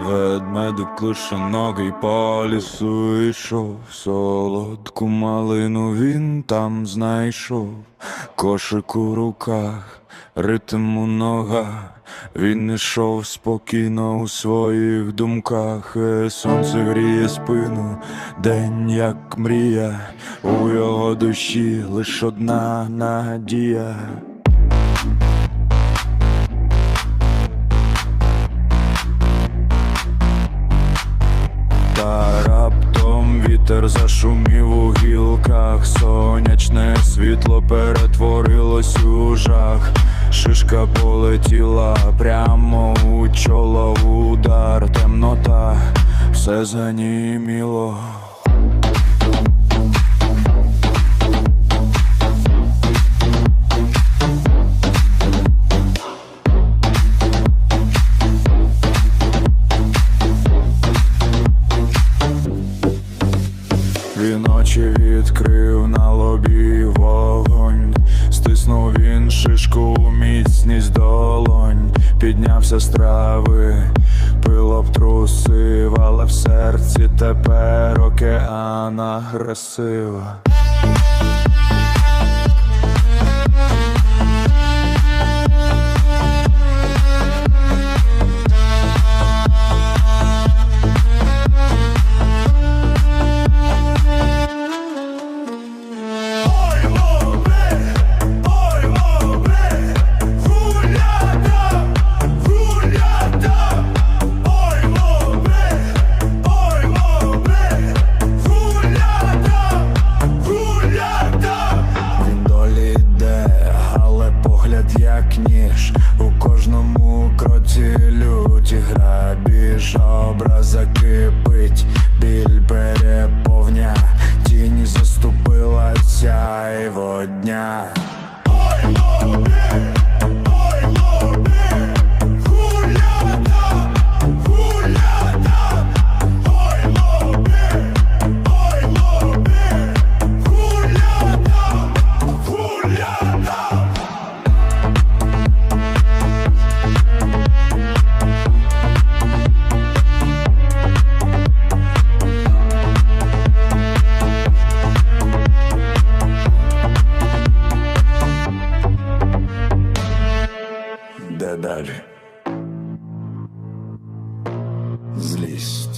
Ведмедик клишоногий по лісу йшов, солодку малину він там знайшов, кошик у руках, ритм у ногах, він ішов спокійно у своїх думках, Е, сонце гріє спину, день як мрія, у його душі лиш одна надія. Та раптом вітер зашумів у гілках, сонячне світло перетворилось у жах, шишка полетіла прямо у чоло. Удар, темнота, все заніміло. Долонь, піднявся з трави, пило б трусив, але в серці тепер океан агресива. Кипить, біль переповня Тінь заступилася його дня далі. Злість.